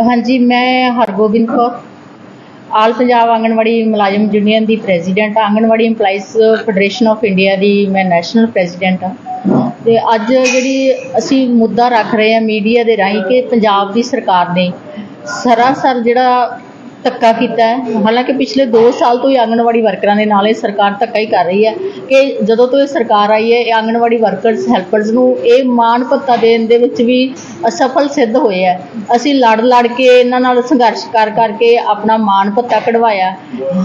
ਹਾਂਜੀ, ਮੈਂ ਹਰਗੋਬਿੰਦ ਕੌਰ, ਆਲ ਪੰਜਾਬ ਆਂਗਣਵਾੜੀ ਮੁਲਾਜ਼ਮ union the president anganwadi EMPLOYEES federation of India ਦੀ ਮੈਂ ਨੈਸ਼ਨਲ ਪ੍ਰੈਜ਼ੀਡੈਂਟ ਹਾਂ। ਤੇ ਅੱਜ ਜਿਹੜੀ ਅਸੀਂ ਮੁੱਦਾ ਰੱਖ ਰਹੇ ਹਾਂ ਮੀਡੀਆ ਦੇ ਰਾਹੀਂ ਕਿ ਪੰਜਾਬ ਦੀ ਸਰਕਾਰ ਨੇ ਸਰਾਸਰ ਜਿਹੜਾ ਧੱਕਾ ਕੀਤਾ ਹੈ। ਹਾਲਾਂਕਿ ਪਿਛਲੇ 2 ਸਾਲ ਤੋਂ ਹੀ ਆਂਗਣਵਾੜੀ ਵਰਕਰਾਂ ਦੇ ਨਾਲ ਇਹ ਸਰਕਾਰ ਧੱਕਾ ਹੀ ਕਰ ਰਹੀ ਹੈ ਕਿ ਜਦੋਂ ਤੋਂ ਇਹ ਸਰਕਾਰ ਆਈ ਹੈ, ਇਹ ਆਂਗਣਵਾੜੀ ਵਰਕਰਸ, ਹੈਲਪਰਸ ਨੂੰ ਇਹ ਮਾਣ ਭੱਤਾ ਦੇਣ ਦੇ ਵਿੱਚ ਵੀ ਅਸਫਲ ਸਿੱਧ ਹੋਏ ਹੈ। ਅਸੀਂ ਲੜ ਲੜ ਕੇ ਇਹਨਾਂ ਨਾਲ ਸੰਘਰਸ਼ ਕਰ ਕਰਕੇ ਆਪਣਾ ਮਾਣ ਭੱਤਾ ਕਢਵਾਇਆ।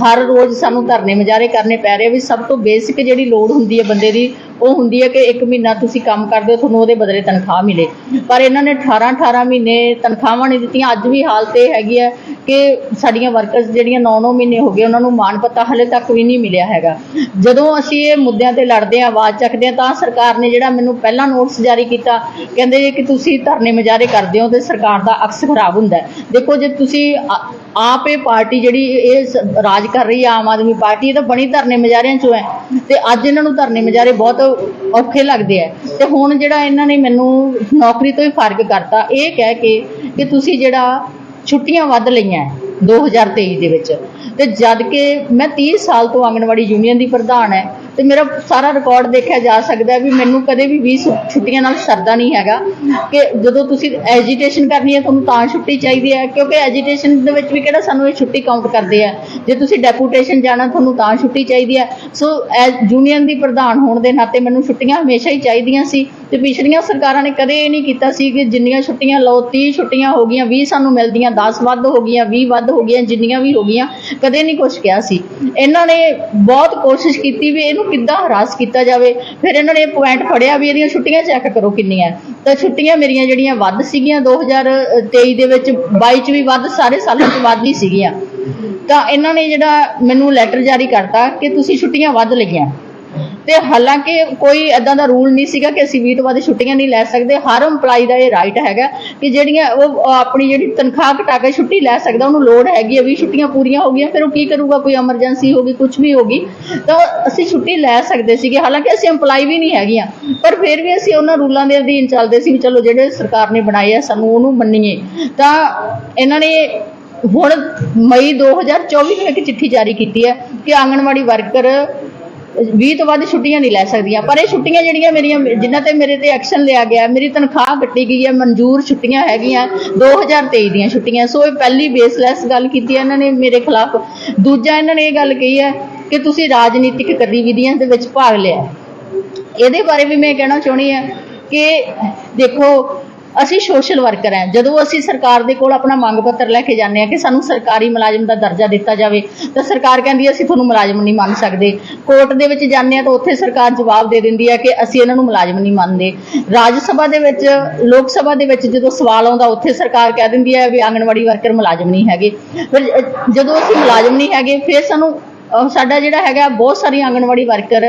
ਹਰ ਰੋਜ਼ ਸਾਨੂੰ ਧਰਨੇ ਮੁਜ਼ਾਹਰੇ ਕਰਨੇ ਪੈ ਰਹੇ ਵੀ ਸਭ ਤੋਂ ਬੇਸਿਕ ਜਿਹੜੀ ਲੋੜ ਹੁੰਦੀ ਹੈ ਬੰਦੇ ਦੀ ਉਹ ਹੁੰਦੀ ਹੈ ਕਿ ਇੱਕ ਮਹੀਨਾ ਤੁਸੀਂ ਕੰਮ ਕਰਦੇ ਹੋ ਤੁਹਾਨੂੰ ਉਹਦੇ ਬਦਲੇ ਤਨਖਾਹ ਮਿਲੇ। ਪਰ ਇਹਨਾਂ ਨੇ 18 18 ਮਹੀਨੇ ਤਨਖਾਹਾਂ ਨਹੀਂ ਦਿੱਤੀਆਂ। ਅੱਜ ਵੀ ਹਾਲਤ ਇਹ ਹੈਗੀ ਹੈ ਕਿ ਸਾਡੀਆਂ ਵਰਕਰਸ ਜਿਹੜੀਆਂ 9-9 ਮਹੀਨੇ ਹੋ ਗਏ, ਉਹਨਾਂ ਨੂੰ ਮਾਣ ਪੱਤਾ ਹਲੇ ਤੱਕ ਵੀ ਨਹੀਂ ਮਿਲਿਆ ਹੈਗਾ। ਜਦੋਂ ਅਸੀਂ ਇਹ ਮੁੱਦਿਆਂ ਤੇ ਲੜਦੇ ਹਾਂ, ਆਵਾਜ਼ ਚੱਕਦੇ ਹਾਂ, ਤਾਂ ਸਰਕਾਰ ਨੇ ਜਿਹੜਾ ਮੈਨੂੰ ਪਹਿਲਾਂ ਨੋਟਿਸ ਜਾਰੀ ਕੀਤਾ, ਕਹਿੰਦੇ ਜੇ ਕਿ ਤੁਸੀਂ ਧਰਨੇ ਮੁਜ਼ਾਹਰੇ ਕਰਦੇ ਹੋ ਤੇ ਸਰਕਾਰ ਦਾ ਅਕਸ ਖਰਾਬ ਹੁੰਦਾ ਦੇਖੋ, ਜੇ ਤੁਸੀਂ ਆਪ ਇਹ ਪਾਰਟੀ ਜਿਹੜੀ ਇਹ ਸ- ਰਾਜ ਕਰ ਰਹੀ ਹੈ ਆਮ ਆਦਮੀ ਪਾਰਟੀ, ਇਹ ਤਾਂ ਬਣੀ ਧਰਨੇ ਮੁਜ਼ਾਹਰਿਆਂ ਚੋਂ ਹੈ। ਤੇ ਅੱਜ ਇਹਨਾਂ ਨੂੰ ਧਰਨੇ ਮੁਜ਼ਾਹਰੇ ਬਹੁਤ ਔਖੇ ਲੱਗਦੇ ਆ। ਤੇ ਹੁਣ ਜਿਹੜਾ ਇਹਨਾਂ ਨੇ ਮੈਨੂੰ ਨੌਕਰੀ ਤੋਂ ਹੀ ਫ਼ਰਕ ਕਰਤਾ, ਇਹ ਕਹਿ ਕੇ ਕਿ ਤੁਸੀਂ ਜਿਹੜਾ ਛੁੱਟੀਆਂ ਵੱਧ ਲਈਆਂ ਹੈ 2023 ਦੇ ਵਿੱਚ। ਤੇ ਜਦ ਕਿ ਮੈਂ 30 ਸਾਲ ਤੋਂ ਆਂਗਣਵਾੜੀ ਯੂਨੀਅਨ ਦੀ ਪ੍ਰਧਾਨ ਹੈ ਤੇ ਮੇਰਾ ਸਾਰਾ ਰਿਕਾਰਡ ਦੇਖਿਆ ਜਾ ਸਕਦਾ ਵੀ ਮੈਨੂੰ ਕਦੇ ਵੀ 20 ਛੁੱਟੀਆਂ ਨਾਲ ਸਰਦਾ ਨਹੀਂ ਹੈਗਾ ਕਿ ਜਦੋਂ ਤੁਸੀਂ ਐਜੀਟੇਸ਼ਨ ਕਰਨੀ ਹੈ ਤੁਹਾਨੂੰ ਤਾਂ ਛੁੱਟੀ ਚਾਹੀਦੀ ਹੈ, ਕਿਉਂਕਿ ਐਜੀਟੇਸ਼ਨ ਦੇ ਵਿੱਚ ਵੀ ਕਿਹੜਾ ਸਾਨੂੰ ਇਹ ਛੁੱਟੀ ਕਾਊਂਟ ਕਰਦੇ ਆ? ਜੇ ਤੁਸੀਂ ਡੈਪੂਟੇਸ਼ਨ ਜਾਣਾ, ਤੁਹਾਨੂੰ ਤਾਂ ਛੁੱਟੀ ਚਾਹੀਦੀ ਹੈ। ਸੋ ਐਜ਼ ਯੂਨੀਅਨ ਦੀ ਪ੍ਰਧਾਨ ਹੋਣ ਦੇ ਨਾਤੇ ਮੈਨੂੰ ਛੁੱਟੀਆਂ ਹਮੇਸ਼ਾ ਹੀ ਚਾਹੀਦੀਆਂ ਸੀ। ਤੇ ਪਿਛਲੀਆਂ ਸਰਕਾਰਾਂ ਨੇ ਕਦੇ ਇਹ ਨਹੀਂ ਕੀਤਾ ਸੀ ਕਿ ਜਿੰਨੀਆਂ ਛੁੱਟੀਆਂ ਲਓ 30 ਛੁੱਟੀਆਂ ਹੋ ਗਈਆਂ 20 ਸਾਨੂੰ ਮਿਲਦੀਆਂ 10 ਵੱਧ ਹੋ ਗਈਆਂ 20 ਵੱਧ ਹੋ ਗਈਆਂ, ਜਿੰਨੀਆਂ ਵੀ ਹੋ ਗਈਆਂ, ਕਦੇ ਨਹੀਂ ਕੁਝ ਕਿਹਾ ਸੀ। ਇਹਨਾਂ ਨੇ ਬਹੁਤ ਕੋਸ਼ਿਸ਼ ਕੀਤੀ ਵੀ ਇਹਨੂੰ ਕਿੱਦਾਂ ਹਰਾਸ ਕੀਤਾ ਜਾਵੇ। ਫਿਰ ਇਹਨਾਂ ਨੇ ਪੁਆਇੰਟ ਫੜਿਆ ਵੀ ਇਹਦੀਆਂ ਛੁੱਟੀਆਂ ਚੈੱਕ ਕਰੋ ਕਿੰਨੀਆਂ। ਤਾਂ ਛੁੱਟੀਆਂ ਮੇਰੀਆਂ ਜਿਹੜੀਆਂ ਵੱਧ ਸੀਗੀਆਂ 2023 ਦੇ ਵਿੱਚ 22 ਚ ਵੀ ਵੱਧ, ਸਾਰੇ ਸਾਲਾਂ ਚ ਵੱਧ ਹੀ ਸੀਗੀਆਂ। ਤਾਂ ਇਹਨਾਂ ਨੇ ਜਿਹੜਾ ਮੈਨੂੰ ਲੈਟਰ ਜਾਰੀ ਕਰਤਾ ਕਿ ਤੁਸੀਂ ਛੁੱਟੀਆਂ ਵੱਧ ਲਈਆਂ। ਤੇ ਹਾਲਾਂਕਿ ਕੋਈ ਐਦਾਂ ਦਾ ਰੂਲ ਨਹੀਂ ਸੀਗਾ ਕਿ ਅਸੀਂ 20 ਤੋਂ ਵੱਧ ਛੁੱਟੀਆਂ ਨਹੀਂ ਲੈ ਸਕਦੇ। ਹਰ EMPLOYE ਦਾ ਇਹ ਰਾਈਟ ਹੈਗਾ ਕਿ ਜਿਹੜੀਆਂ ਉਹ ਆਪਣੀ ਜਿਹੜੀ ਤਨਖਾਹ ਘਟਾ ਕੇ ਛੁੱਟੀ ਲੈ ਸਕਦਾ, ਉਹਨੂੰ ਲੋੜ ਹੈਗੀ ਹੈ 20 ਛੁੱਟੀਆਂ ਪੂਰੀਆਂ ਹੋ ਗਈਆਂ, ਫਿਰ ਉਹ ਕੀ ਕਰੂਗਾ? ਕੋਈ ਐਮਰਜੈਂਸੀ ਹੋ ਗਈ ਕੁਝ ਵੀ ਹੋ ਗਈ, ਤਾਂ ਅਸੀਂ ਛੁੱਟੀ ਲੈ ਸਕਦੇ ਸੀਗੇ। ਹਾਲਾਂਕਿ ਅਸੀਂ EMPLOYE ਵੀ ਨਹੀਂ ਹੈਗੀਆਂ, ਪਰ ਫਿਰ ਵੀ ਅਸੀਂ ਉਹਨਾਂ ਰੂਲਾਂ ਦੇ ਅਧੀਨ ਚੱਲਦੇ ਸੀ ਵੀ ਚਲੋ ਜਿਹੜੇ ਸਰਕਾਰ ਨੇ ਬਣਾਏ ਆ, ਸਾਨੂੰ ਉਹਨੂੰ ਮੰਨੀਏ। ਤਾਂ ਇਹਨਾਂ ਨੇ ਹੁਣ ਮਈ 2024 ਨੂੰ ਇੱਕ ਚਿੱਠੀ ਜਾਰੀ ਕੀਤੀ ਹੈ ਕਿ ਆਂਗਣਵਾੜੀ ਵਰਕਰ 20 ਤੋਂ ਵੱਧ ਛੁੱਟੀਆਂ ਨਹੀਂ ਲੈ ਸਕਦੀਆਂ। ਪਰ ਇਹ ਛੁੱਟੀਆਂ ਜਿਹੜੀਆਂ ਮੇਰੀਆਂ, ਜਿਨ੍ਹਾਂ ਤੇ ਮੇਰੇ ਤੇ ਐਕਸ਼ਨ ਲਿਆ ਗਿਆ, ਮੇਰੀ ਤਨਖਾਹ ਕੱਟੀ ਗਈ ਹੈ, ਮਨਜ਼ੂਰ ਛੁੱਟੀਆਂ ਹੈਗੀਆਂ 2023 ਦੀਆਂ ਛੁੱਟੀਆਂ। ਸੋ ਇਹ ਪਹਿਲੀ ਬੇਸਲੈਸ ਗੱਲ ਕੀਤੀ ਹੈ ਇਹਨਾਂ ਨੇ ਮੇਰੇ ਖਿਲਾਫ। ਦੂਜਾ ਇਹਨਾਂ ਨੇ ਇਹ ਗੱਲ ਕਹੀ ਹੈ ਕਿ ਤੁਸੀਂ ਰਾਜਨੀਤਿਕ ਗਤੀਵਿਧੀਆਂ ਦੇ ਵਿੱਚ ਭਾਗ ਲਿਆ। ਇਹਦੇ ਬਾਰੇ ਵੀ ਮੈਂ ਕਹਿਣਾ ਚਾਹੁੰਦੀ ਹਾਂ ਕਿ ਦੇਖੋ ਅਸੀਂ ਸੋਸ਼ਲ ਵਰਕਰ ਹਾਂ। ਜਦੋਂ ਅਸੀਂ ਸਰਕਾਰ ਦੇ ਕੋਲ ਆਪਣਾ ਮੰਗ ਪੱਤਰ ਲੈ ਕੇ ਜਾਂਦੇ ਹਾਂ ਕਿ ਸਾਨੂੰ ਸਰਕਾਰੀ ਮੁਲਾਜ਼ਮ ਦਾ ਦਰਜਾ ਦਿੱਤਾ ਜਾਵੇ, ਤਾਂ ਸਰਕਾਰ ਕਹਿੰਦੀ ਹੈ, ਅਸੀਂ ਤੁਹਾਨੂੰ ਮੁਲਾਜ਼ਮ ਨਹੀਂ ਮੰਨ ਸਕਦੇ। ਕੋਰਟ ਦੇ ਵਿੱਚ ਜਾਂਦੇ ਹਾਂ ਤਾਂ ਉੱਥੇ ਸਰਕਾਰ ਜਵਾਬ ਦੇ ਦਿੰਦੀ ਹੈ ਕਿ ਅਸੀਂ ਇਹਨਾਂ ਨੂੰ ਮੁਲਾਜ਼ਮ ਨਹੀਂ ਮੰਨਦੇ। ਰਾਜ ਸਭਾ ਦੇ ਵਿੱਚ, ਲੋਕ ਸਭਾ ਦੇ ਵਿੱਚ ਜਦੋਂ ਸਵਾਲ ਆਉਂਦਾ, ਉੱਥੇ ਸਰਕਾਰ ਕਹਿ ਦਿੰਦੀ ਹੈ ਵੀ ਆਂਗਣਵਾੜੀ ਵਰਕਰ ਮੁਲਾਜ਼ਮ ਨਹੀਂ ਹੈਗੇ। ਫਿਰ ਜਦੋਂ ਅਸੀਂ ਮੁਲਾਜ਼ਮ ਨਹੀਂ ਹੈਗੇ, ਫਿਰ ਸਾਨੂੰ ਸਾਡਾ ਜਿਹੜਾ ਹੈਗਾ, ਬਹੁਤ ਸਾਰੀ ਆਂਗਣਵਾੜੀ ਵਰਕਰ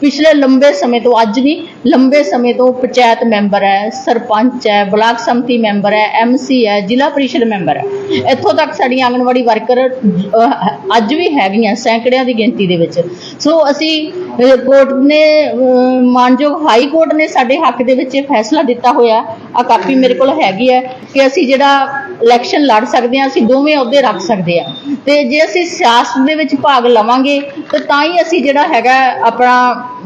ਪਿਛਲੇ ਲੰਬੇ ਸਮੇਂ ਤੋਂ, ਅੱਜ ਨਹੀਂ ਲੰਬੇ ਸਮੇਂ ਤੋਂ ਪੰਚਾਇਤ ਮੈਂਬਰ ਹੈ, ਸਰਪੰਚ ਹੈ, ਬਲਾਕ ਸੰਮਤੀ ਮੈਂਬਰ ਹੈ ਐਮਸੀ ਹੈ, ਜ਼ਿਲ੍ਹਾ ਪਰਿਸ਼ਦ ਮੈਂਬਰ ਹੈ। ਇੱਥੋਂ ਤੱਕ ਸਾਡੀਆਂ ਆਂਗਣਵਾੜੀ ਵਰਕਰ ਅੱਜ ਵੀ ਹੈਗੀਆਂ ਸੈਂਕੜਿਆਂ ਦੀ ਗਿਣਤੀ ਦੇ ਵਿੱਚ। ਸੋ ਅਸੀਂ ਕੋਰਟ ਨੇ ਮਾਨਯੋਗ ਹਾਈ ਕੋਰਟ ਨੇ ਸਾਡੇ ਹੱਕ ਦੇ ਵਿੱਚ ਇਹ ਫੈਸਲਾ ਦਿੱਤਾ ਹੋਇਆ। ਆ ਕਾਪੀ ਮੇਰੇ ਕੋਲ ਹੈਗੀ ਹੈ ਕਿ ਅਸੀਂ ਜਿਹੜਾ ਇਲੈਕਸ਼ਨ ਲੜ ਸਕਦੇ ਹਾਂ, ਅਸੀਂ ਦੋਵੇਂ ਅਹੁਦੇ ਰੱਖ ਸਕਦੇ ਆ ਤੇ ਜੇ ਅਸੀਂ ਸਿਆਸਤ ਦੇ ਵਿੱਚ ਭਾਗ ਲਵਾਂਗੇ, ਤਾਂ ਤਾਂ ਹੀ ਅਸੀਂ ਜਿਹੜਾ ਹੈਗਾ ਆਪਣਾ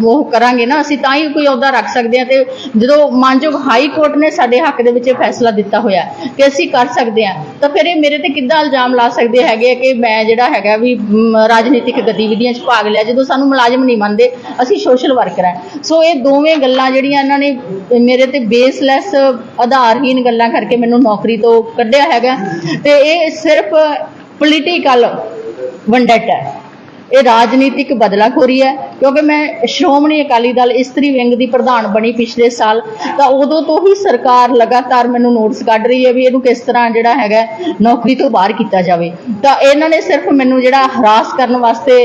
ਉਹ ਕਰਾਂਗੇ ਨਾ, ਅਸੀਂ ਤਾਂ ਹੀ ਕੋਈ ਅਹੁਦਾ ਰੱਖ ਸਕਦੇ ਹਾਂ ਤੇ ਜਦੋਂ ਮਾਨਯੋਗ ਹਾਈ ਕੋਰਟ ਨੇ ਸਾਡੇ ਹੱਕ ਦੇ ਵਿੱਚ ਇਹ ਫੈਸਲਾ ਦਿੱਤਾ ਹੋਇਆ ਕਿ ਅਸੀਂ ਕਰ ਸਕਦੇ ਹਾਂ, ਤਾਂ ਫਿਰ ਇਹ ਮੇਰੇ ਤੇ ਕਿੱਦਾਂ ਇਲਜ਼ਾਮ ਲਾ ਸਕਦੇ ਹੈਗੇ ਆ ਕਿ ਮੈਂ ਜਿਹੜਾ ਹੈਗਾ ਵੀ ਰਾਜਨੀਤਿਕ ਗਤੀਵਿਧੀਆਂ 'ਚ ਭਾਗ ਲਿਆ, ਜਦੋਂ ਸਾਨੂੰ ਮੁਲਾਜ਼ਮ ਨਹੀਂ ਮੰਨਦੇ, ਅਸੀਂ ਸੋਸ਼ਲ ਵਰਕਰ ਹਾਂ। ਸੋ ਇਹ ਦੋਵੇਂ ਗੱਲਾਂ ਜਿਹੜੀਆਂ ਇਹਨਾਂ ਨੇ ਮੇਰੇ ਤੇ ਬੇਸਲੈਸ ਆਧਾਰਹੀਨ ਗੱਲਾਂ ਕਰਕੇ ਮੈਨੂੰ ਨੌਕਰੀ ਤੋਂ ਕੱਢਿਆ ਹੈਗਾ। ਤੇ ਇਹ ਸਿਰਫ ਪੋਲੀਟੀਕਲ ਵੰਡੈਟਾ ਹੈ। ਇਹ ਰਾਜਨੀਤਿਕ ਬਦਲਾਖੋਰੀ ਹੈ। ਕਿਉਂਕਿ ਮੈਂ ਸ਼੍ਰੋਮਣੀ ਅਕਾਲੀ ਦਲ ਇਸਤਰੀ ਵਿੰਗ ਦੀ ਪ੍ਰਧਾਨ ਬਣੀ ਪਿਛਲੇ ਸਾਲ, ਤਾਂ ਉਦੋਂ ਤੋਂ ਹੀ ਸਰਕਾਰ ਲਗਾਤਾਰ ਮੈਨੂੰ ਨੋਟਿਸ ਕੱਢ ਰਹੀ ਹੈ ਵੀ ਇਹਨੂੰ ਕਿਸ ਤਰ੍ਹਾਂ ਜਿਹੜਾ ਹੈਗਾ ਨੌਕਰੀ ਤੋਂ ਬਾਹਰ ਕੀਤਾ ਜਾਵੇ। ਤਾਂ ਇਹਨਾਂ ਨੇ ਸਿਰਫ ਮੈਨੂੰ ਜਿਹੜਾ ਹਰਾਸ ਕਰਨ ਵਾਸਤੇ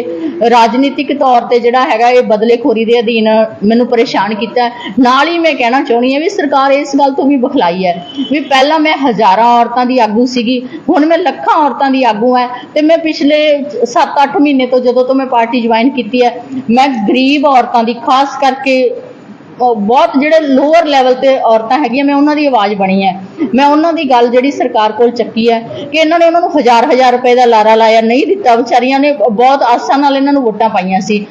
ਰਾਜਨੀਤਿਕ ਤੌਰ ਤੇ ਜਿਹੜਾ ਹੈਗਾ ਇਹ ਬਦਲੇਖੋਰੀ ਦੇ ਅਧੀਨ ਮੈਨੂੰ ਪਰੇਸ਼ਾਨ ਕੀਤਾ ਨਾਲ ਹੀ ਮੈਂ ਕਹਿਣਾ ਚਾਹੁੰਦੀ ਹਾਂ ਵੀ ਸਰਕਾਰ ਇਸ ਗੱਲ ਤੋਂ ਵੀ ਬਖਲਾਈ ਹੈ ਵੀ ਪਹਿਲਾਂ ਮੈਂ ਹਜ਼ਾਰਾਂ ਔਰਤਾਂ ਦੀ ਆਗੂ ਸੀਗੀ, ਹੁਣ ਮੈਂ ਲੱਖਾਂ ਔਰਤਾਂ ਦੀ ਆਗੂ ਹਾਂ ਤੇ ਮੈਂ ਪਿਛਲੇ 7-8 ਮਹੀਨੇ ਤੋਂ ਜਦੋਂ ਤੋਂ ਮੈਂ ਪਾਰਟੀ ਜੁਆਇਨ ਕੀਤੀ ਹੈ ਮੈਂ ਗਰੀਬ ਔਰਤਾਂ ਦੀ, ਖਾਸ ਕਰਕੇ ਬਹੁਤ ਜਿਹੜੇ ਲੋਅਰ ਲੈਵਲ ਤੇ ਔਰਤਾਂ ਹੈਗੀਆਂ, ਮੈਂ ਉਹਨਾਂ ਦੀ ਆਵਾਜ਼ ਬਣੀ ਹੈ। ਮੈਂ ਉਹਨਾਂ ਦੀ ਗੱਲ ਜਿਹੜੀ ਸਰਕਾਰ ਕੋਲ ਚੱਕੀ ਹੈ ਕਿ ਇਹਨਾਂ ਨੇ ਉਹਨਾਂ ਨੂੰ ਹਜ਼ਾਰ ਹਜ਼ਾਰ ਰੁਪਏ ਦਾ ਲਾਰਾ ਲਾਇਆ, ਨਹੀਂ ਦਿੱਤਾ। ਵਿਚਾਰੀਆਂ ਨੇ ਬਹੁਤ ਆਸਾਂ ਨਾਲ ਇਹਨਾਂ ਨੂੰ ਵੋਟਾਂ ਪਾਈਆਂ ਸੀ।